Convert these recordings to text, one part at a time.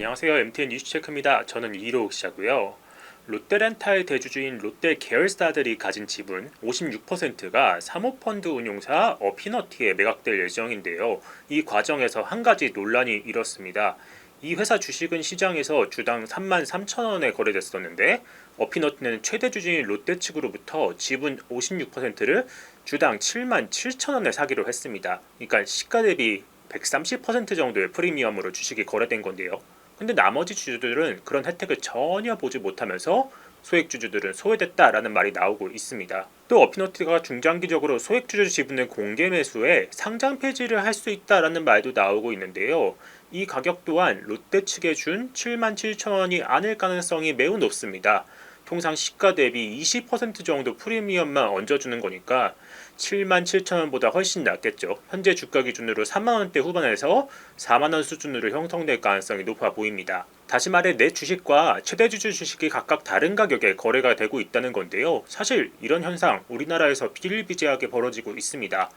안녕하세요. MTN 뉴스체크입니다. 저는 이로욱 씨고요. 롯데렌탈 대주주인 롯데 계열사들이 가진 지분 56%가 사모펀드 운용사 어피너티에 매각될 예정인데요. 이 과정에서 한 가지 논란이 일었습니다. 이 회사 주식은 시장에서 주당 3만 3천 원에 거래됐었는데 어피너티는 최대 주주인 롯데 측으로부터 지분 56%를 주당 7만 7천 원에 사기로 했습니다. 그러니까 시가 대비 130% 정도의 프리미엄으로 주식이 거래된 건데요. 근데 나머지 주주들은 그런 혜택을 전혀 보지 못하면서 소액 주주들은 소외됐다라는 말이 나오고 있습니다. 또 어피너티가 중장기적으로 소액 주주 지분을 공개 매수해 상장 폐지를 할 수 있다라는 말도 나오고 있는데요. 이 가격 또한 롯데 측에 준 7만 7천 원이 아닐 가능성이 매우 높습니다. 통상 시가 대비 20% 정도 프리미엄만 얹어주는 거니까 7만 7천 원보다 훨씬 낫겠죠. 현재 주가 기준으로 3만 원대 후반에서 4만 원 수준으로 형성될 가능성이 높아 보입니다. 다시 말해 내 주식과 최대 주주 주식이 각각 다른 가격에 거래가 되고 있다는 건데요. 사실 이런 현상 우리나라에서 비일비재하게 벌어지고 있습니다.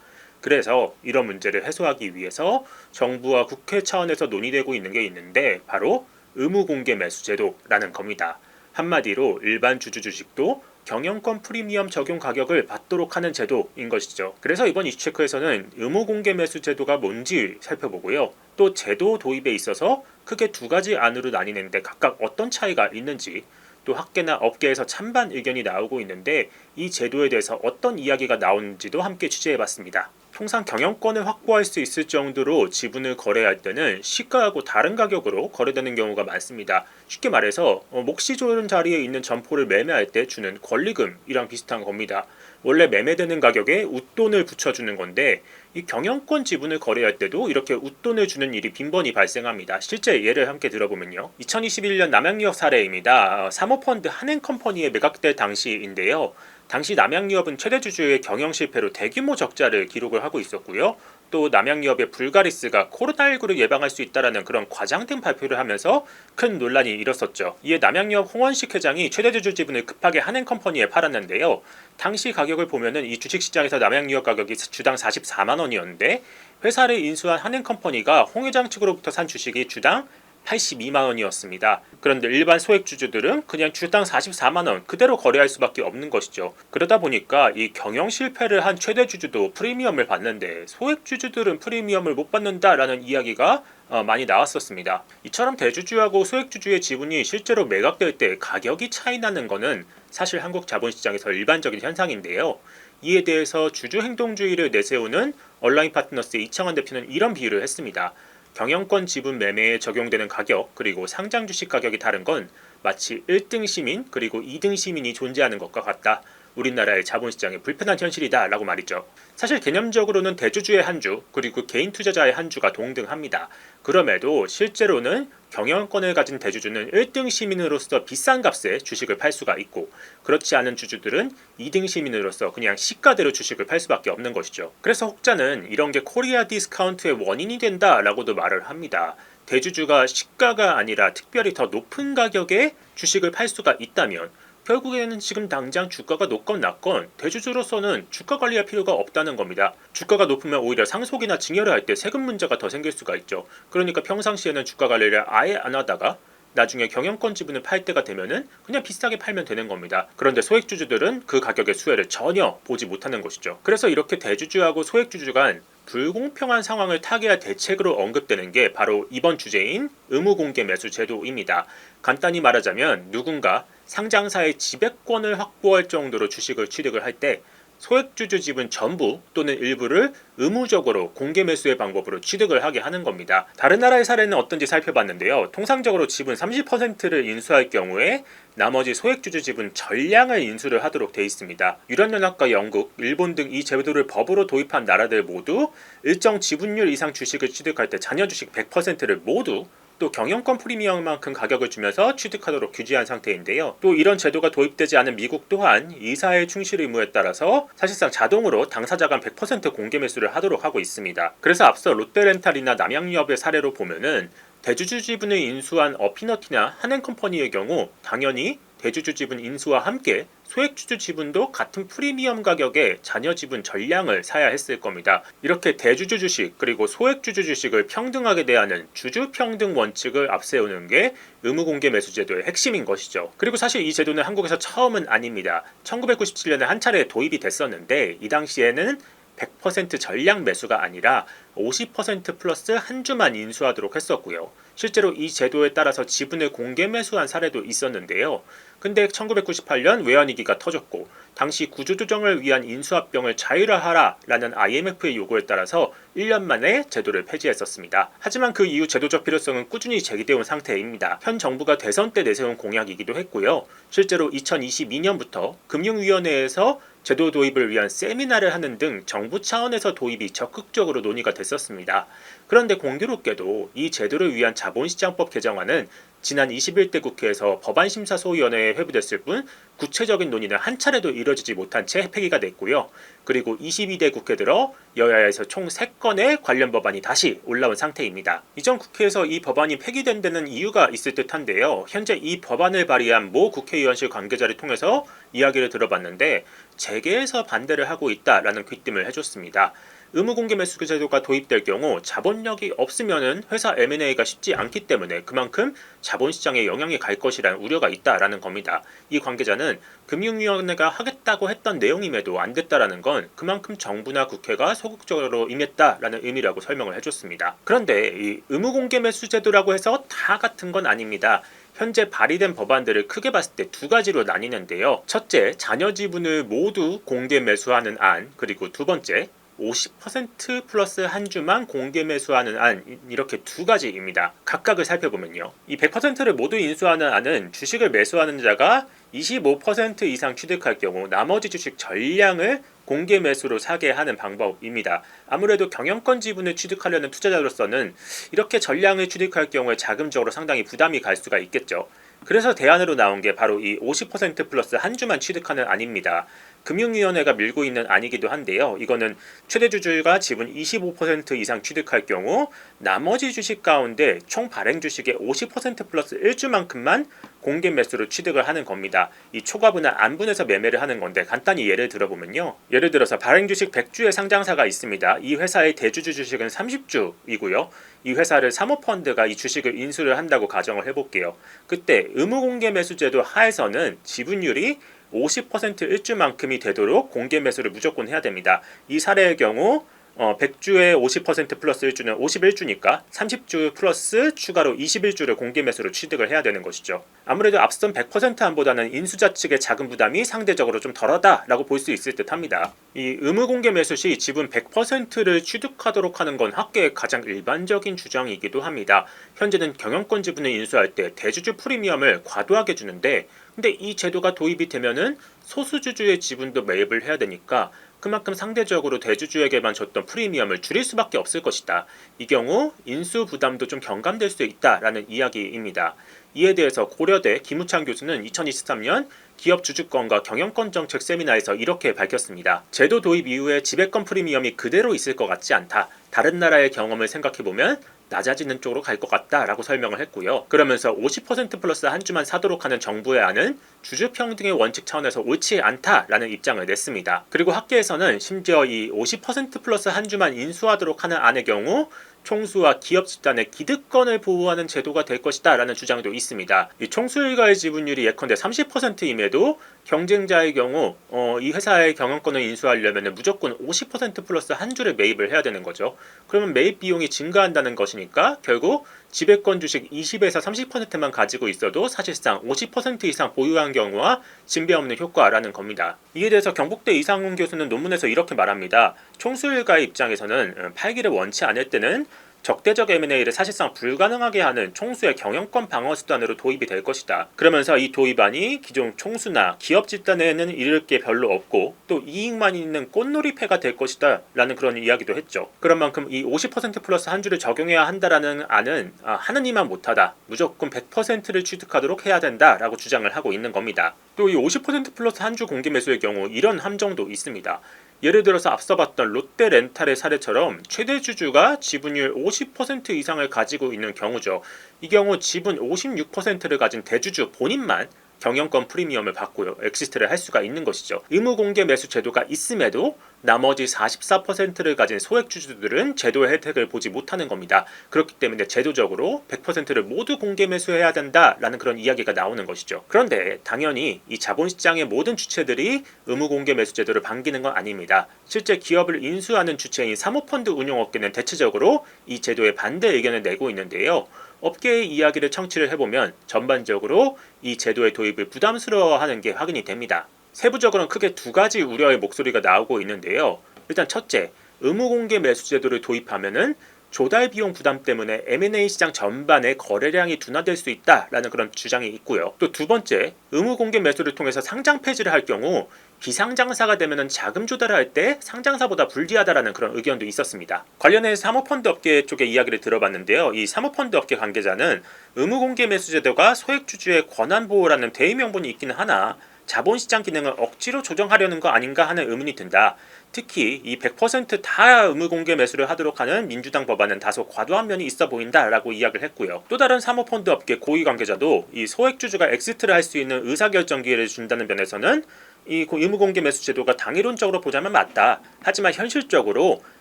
그래서 이런 문제를 해소하기 위해서 정부와 국회 차원에서 논의되고 있는 게 있는데 바로 의무 공개 매수 제도라는 겁니다. 한마디로 일반 주주 주식도 경영권 프리미엄 적용 가격을 받도록 하는 제도인 것이죠. 그래서 이번 이슈체크에서는 의무 공개 매수 제도가 뭔지 살펴보고요. 또 제도 도입에 있어서 크게 두 가지 안으로 나뉘는데 각각 어떤 차이가 있는지 또 학계나 업계에서 찬반 의견이 나오고 있는데 이 제도에 대해서 어떤 이야기가 나오는지도 함께 취재해봤습니다. 통상 경영권을 확보할 수 있을 정도로 지분을 거래할 때는 시가하고 다른 가격으로 거래되는 경우가 많습니다. 쉽게 말해서 어, 몫이 좋은 자리에 있는 점포를 매매할 때 주는 권리금이랑 비슷한 겁니다. 원래 매매되는 가격에 웃돈을 붙여주는 건데 이 경영권 지분을 거래할 때도 이렇게 웃돈을 주는 일이 빈번히 발생합니다. 실제 예를 함께 들어보면요. 2021년 남양유업 사례입니다. 어, 사모펀드 한행컴퍼니에 매각될 당시인데요. 당시 남양유업은 최대 주주의 경영 실패로 대규모 적자를 기록을 하고 있었고요. 또 남양유업의 불가리스가 코로나19를 예방할 수 있다라는 그런 과장된 발표를 하면서 큰 논란이 일었었죠. 이에 남양유업 홍원식 회장이 최대 주주 지분을 급하게 한행컴퍼니에 팔았는데요. 당시 가격을 보면은 이 주식시장에서 남양유업 가격이 주당 44만 원이었는데 회사를 인수한 한행컴퍼니가 홍 회장 측으로부터 산 주식이 주당 82만 원이었습니다. 그런데 일반 소액 주주들은 그냥 주당 44만 원 그대로 거래할 수밖에 없는 것이죠. 그러다 보니까 이 경영 실패를 한 최대 주주도 프리미엄을 받는데 소액 주주들은 프리미엄을 못 받는다라는 이야기가 어, 많이 나왔었습니다. 이처럼 대주주하고 소액 주주의 지분이 실제로 매각될 때 가격이 차이 나는 것은 사실 한국 자본시장에서 일반적인 현상인데요. 이에 대해서 주주 행동주의를 내세우는 온라인 파트너스의 이창환 대표는 이런 비유를 했습니다. 경영권 지분 매매에 적용되는 가격 그리고 상장 주식 가격이 다른 건 마치 1등 시민 그리고 2등 시민이 존재하는 것과 같다. 우리나라의 자본시장의 불편한 현실이다라고 말이죠. 사실 개념적으로는 대주주의 한 주 그리고 개인 투자자의 한 주가 동등합니다. 그럼에도 실제로는 경영권을 가진 대주주는 1등 시민으로서 비싼 값에 주식을 팔 수가 있고 그렇지 않은 주주들은 2등 시민으로서 그냥 시가대로 주식을 팔 수밖에 없는 것이죠. 그래서 혹자는 이런 게 코리아 디스카운트의 원인이 된다라고도 말을 합니다. 대주주가 시가가 아니라 특별히 더 높은 가격에 주식을 팔 수가 있다면 결국에는 지금 당장 주가가 높건 낮건 대주주로서는 주가 관리할 필요가 없다는 겁니다. 주가가 높으면 오히려 상속이나 증여를 할 때 세금 문제가 더 생길 수가 있죠. 그러니까 평상시에는 주가 관리를 아예 안 하다가 나중에 경영권 지분을 팔 때가 되면은 그냥 비싸게 팔면 되는 겁니다. 그런데 소액주주들은 그 가격의 수혜를 전혀 보지 못하는 것이죠. 그래서 이렇게 대주주하고 소액주주 간 불공평한 상황을 타개할 대책으로 언급되는 게 바로 이번 주제인 의무공개 매수 제도입니다. 간단히 말하자면 누군가 상장사의 지배권을 확보할 정도로 주식을 취득을 할 때 소액주주 지분 전부 또는 일부를 의무적으로 공개 매수의 방법으로 취득을 하게 하는 겁니다. 다른 나라의 사례는 어떤지 살펴봤는데요. 통상적으로 지분 30%를 인수할 경우에 나머지 소액주주 지분 전량을 인수를 하도록 돼 있습니다. 유럽연합과 영국, 일본 등 이 제도를 법으로 도입한 나라들 모두 일정 지분율 이상 주식을 취득할 때 자녀 주식 100%를 모두 또 경영권 프리미엄만큼 가격을 주면서 취득하도록 규제한 상태인데요. 또 이런 제도가 도입되지 않은 미국 또한 이사의 충실 의무에 따라서 사실상 자동으로 당사자 간 100% 공개 매수를 하도록 하고 있습니다. 그래서 앞서 롯데렌탈이나 남양유업의 사례로 보면은 대주주 지분을 인수한 어피너티나 한행컴퍼니의 경우 당연히 대주주 지분 인수와 함께 소액주주 지분도 같은 프리미엄 가격에 자녀 지분 전량을 사야 했을 겁니다. 이렇게 대주주 주식 그리고 소액주주 주식을 평등하게 대하는 주주 평등 원칙을 앞세우는 게 의무 공개 매수 제도의 핵심인 것이죠. 그리고 사실 이 제도는 한국에서 처음은 아닙니다. 1997년에 한 차례 도입이 됐었는데 이 당시에는 100% 전량 매수가 아니라 50% 플러스 한 주만 인수하도록 했었고요. 실제로 이 제도에 따라서 지분을 공개 매수한 사례도 있었는데요. 근데 1998년 외환위기가 터졌고 당시 구조조정을 위한 인수합병을 자율화하라 라는 IMF의 요구에 따라서 1년 만에 제도를 폐지했었습니다. 하지만 그 이후 제도적 필요성은 꾸준히 제기되어 온 상태입니다. 현 정부가 대선 때 내세운 공약이기도 했고요. 실제로 2022년부터 금융위원회에서 제도 도입을 위한 세미나를 하는 등 정부 차원에서 도입이 적극적으로 논의가 됐었습니다. 그런데 공교롭게도 이 제도를 위한 자본시장법 개정안은 지난 21대 국회에서 법안심사소위원회에 회부됐을 뿐 구체적인 논의는 한 차례도 이뤄지지 못한 채 폐기가 됐고요. 그리고 22대 국회 들어 여야에서 총 3건의 관련 법안이 다시 올라온 상태입니다. 이전 국회에서 이 법안이 폐기된 데는 이유가 있을 듯한데요. 현재 이 법안을 발의한 모 국회의원실 관계자를 통해서 이야기를 들어봤는데 재계에서 반대를 하고 있다라는 귀띔을 해줬습니다. 의무 공개 매수 제도가 도입될 경우 자본력이 없으면은 회사 M&A가 쉽지 않기 때문에 그만큼 자본시장에 영향이 갈 것이라는 우려가 있다라는 겁니다. 이 관계자는 금융위원회가 하겠다고 했던 내용임에도 안 됐다라는 건 그만큼 정부나 국회가 소극적으로 임했다라는 의미라고 설명을 해줬습니다. 그런데 이 의무 공개 매수 제도라고 해서 다 같은 건 아닙니다. 현재 발의된 법안들을 크게 봤을 때 두 가지로 나뉘는데요. 첫째, 자녀 지분을 모두 공개 매수하는 안, 그리고 두 번째, 50% 플러스 한 주만 공개 매수하는 안 이렇게 두 가지입니다. 각각을 살펴보면요. 이 100%를 모두 인수하는 안은 주식을 매수하는 자가 25% 이상 취득할 경우 나머지 주식 전량을 공개 매수로 사게 하는 방법입니다. 아무래도 경영권 지분을 취득하려는 투자자로서는 이렇게 전량을 취득할 경우에 자금적으로 상당히 부담이 갈 수가 있겠죠. 그래서 대안으로 나온 게 바로 이 50% 플러스 한 주만 취득하는 안입니다. 금융위원회가 밀고 있는 안이기도 한데요. 이거는 최대 주주가 지분 25% 이상 취득할 경우 나머지 주식 가운데 총 발행 주식의 50% 플러스 1주만큼만 공개 매수로 취득을 하는 겁니다. 이 초과분할 안분해서 매매를 하는 건데 간단히 예를 들어보면요. 예를 들어서 발행 주식 100주의 상장사가 있습니다. 이 회사의 대주주 주식은 30주이고요. 이 회사를 사모펀드가 이 주식을 인수를 한다고 가정을 해볼게요. 그때 의무공개 매수제도 하에서는 지분율이 50% 일주만큼이 되도록 공개 매수를 무조건 해야 됩니다. 이 사례의 경우 어, 100주에 50% 플러스 1주는 51주니까 30주 플러스 추가로 21주를 공개 매수로 취득을 해야 되는 것이죠. 아무래도 앞선 100% 안보다는 인수자 측의 자금 부담이 상대적으로 좀 덜하다라고 볼 수 있을 듯합니다. 이 의무 공개 매수 시 지분 100%를 취득하도록 하는 건 학계의 가장 일반적인 주장이기도 합니다. 현재는 경영권 지분을 인수할 때 대주주 프리미엄을 과도하게 주는데 근데 이 제도가 도입이 되면은 소수주주의 지분도 매입을 해야 되니까 그만큼 상대적으로 대주주에게만 줬던 프리미엄을 줄일 수밖에 없을 것이다. 이 경우 인수 부담도 좀 경감될 수 있다라는 이야기입니다. 이에 대해서 고려대 김우창 교수는 2023년 기업 주주권과 경영권 정책 세미나에서 이렇게 밝혔습니다. 제도 도입 이후에 지배권 프리미엄이 그대로 있을 것 같지 않다. 다른 나라의 경험을 생각해보면 낮아지는 쪽으로 갈 것 같다라고 설명을 했고요. 그러면서 50% 플러스 한 주만 사도록 하는 정부의 안은 주주 평등의 원칙 차원에서 옳지 않다라는 입장을 냈습니다. 그리고 학계에서는 심지어 이 50% 플러스 한 주만 인수하도록 하는 안의 경우 총수와 기업 집단의 기득권을 보호하는 제도가 될 것이다라는 주장도 있습니다. 이 총수 일가의 지분율이 예컨대 30%임에도 경쟁자의 경우 어, 이 회사의 경영권을 인수하려면 무조건 50% 플러스 한 주를 매입을 해야 되는 거죠. 그러면 매입 비용이 증가한다는 것이니까 결국 지배권 주식 20에서 30%만 가지고 있어도 사실상 50% 이상 보유한 경우와 진배 없는 효과라는 겁니다. 이에 대해서 경북대 이상훈 교수는 논문에서 이렇게 말합니다. 총수일가의 입장에서는 음, 팔기를 원치 않을 때는 적대적 M&A를 사실상 불가능하게 하는 총수의 경영권 방어 수단으로 도입이 될 것이다. 그러면서 이 도입안이 기존 총수나 기업 집단에는 이를 게 별로 없고 또 이익만 있는 꽃놀이패가 될 것이다 라는 그런 이야기도 했죠. 그런 만큼 이 50% 플러스 한 주를 적용해야 한다라는 안은 아, 하는 이만 못하다. 무조건 100%를 취득하도록 해야 된다라고 주장을 하고 있는 겁니다. 또 이 50% 플러스 한 주 공개 매수의 경우 이런 함정도 있습니다. 예를 들어서 앞서 봤던 롯데렌탈의 사례처럼 최대 주주가 지분율 50% 이상을 가지고 있는 경우죠. 이 경우 지분 56%를 가진 대주주 본인만 경영권 프리미엄을 받고요. 엑시트를 할 수가 있는 것이죠. 의무 공개 매수 제도가 있음에도 나머지 44%를 가진 소액 주주들은 제도의 혜택을 보지 못하는 겁니다. 그렇기 때문에 제도적으로 100%를 모두 공개 매수해야 된다라는 그런 이야기가 나오는 것이죠. 그런데 당연히 이 자본시장의 모든 주체들이 의무 공개 매수 제도를 반기는 건 아닙니다. 실제 기업을 인수하는 주체인 사모펀드 운용업계는 대체적으로 이 제도에 반대 의견을 내고 있는데요. 업계의 이야기를 청취를 해보면 전반적으로 이 제도의 도입을 부담스러워하는 게 확인이 됩니다. 세부적으로는 크게 두 가지 우려의 목소리가 나오고 있는데요. 일단 첫째, 의무 공개 매수 제도를 도입하면은 조달 비용 부담 때문에 M&A 시장 전반의 거래량이 둔화될 수 있다라는 그런 주장이 있고요. 또 두 번째, 의무 공개 매수를 통해서 상장 폐지를 할 경우 비상장사가 되면은 자금 조달을 할때 상장사보다 불리하다라는 그런 의견도 있었습니다. 관련해서 사모펀드 업계 쪽의 이야기를 들어봤는데요. 이 사모펀드 업계 관계자는 의무 공개 매수 제도가 소액 주주의 권한 보호라는 대의 명분이 있기는 하나 자본시장 기능을 억지로 조정하려는 거 아닌가 하는 의문이 든다. 특히 이 100%다 의무 공개 매수를 하도록 하는 민주당 법안은 다소 과도한 면이 있어 보인다라고 이야기를 했고요. 또 다른 사모펀드 업계 고위 관계자도 이 소액 주주가 엑시트를 할 수 있는 의사결정 기회를 준다는 면에서는 이 의무 공개 매수 제도가 당이론적으로 보자면 맞다. 하지만 현실적으로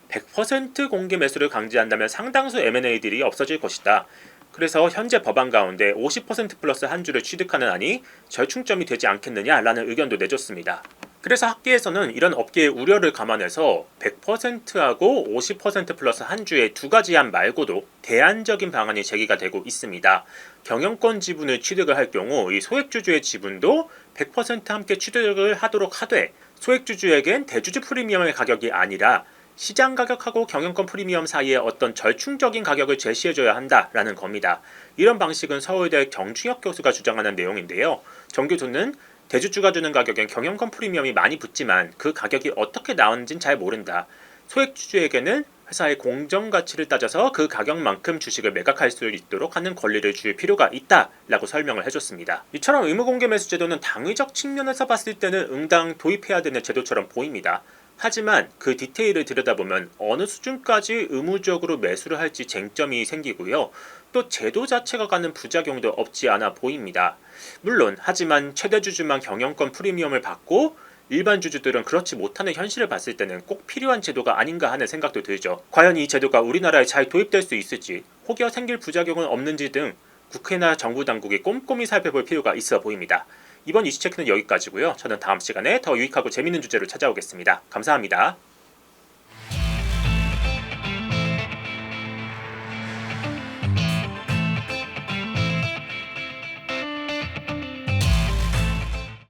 100% 공개 매수를 강제한다면 상당수 M&A들이 없어질 것이다. 그래서 현재 법안 가운데 50% 플러스 한 주를 취득하는 안이 절충점이 되지 않겠느냐라는 의견도 내줬습니다. 그래서 학계에서는 이런 업계의 우려를 감안해서 100%하고 50% 플러스 한 주의 두 가지 안 말고도 대안적인 방안이 제기가 되고 있습니다. 경영권 지분을 취득을 할 경우 이 소액주주의 지분도 100% 함께 취득을 하도록 하되 소액주주에겐 대주주 프리미엄의 가격이 아니라 시장 가격하고 경영권 프리미엄 사이에 어떤 절충적인 가격을 제시해줘야 한다라는 겁니다. 이런 방식은 서울대 정충혁 교수가 주장하는 내용인데요. 정 교수는 대주주가 주는 가격엔 경영권 프리미엄이 많이 붙지만 그 가격이 어떻게 나오는지는 잘 모른다. 소액주주에게는 회사의 공정 가치를 따져서 그 가격만큼 주식을 매각할 수 있도록 하는 권리를 줄 필요가 있다라고 설명을 해줬습니다. 이처럼 의무공개 매수 제도는 당위적 측면에서 봤을 때는 응당 도입해야 되는 제도처럼 보입니다. 하지만 그 디테일을 들여다보면 어느 수준까지 의무적으로 매수를 할지 쟁점이 생기고요. 또 제도 자체가 갖는 부작용도 없지 않아 보입니다. 물론 하지만 최대 주주만 경영권 프리미엄을 받고 일반 주주들은 그렇지 못하는 현실을 봤을 때는 꼭 필요한 제도가 아닌가 하는 생각도 들죠. 과연 이 제도가 우리나라에 잘 도입될 수 있을지, 혹여 생길 부작용은 없는지 등 국회나 정부 당국이 꼼꼼히 살펴볼 필요가 있어 보입니다. 이번 이슈체크는 여기까지고요. 저는 다음 시간에 더 유익하고 재밌는 주제로 찾아오겠습니다. 감사합니다.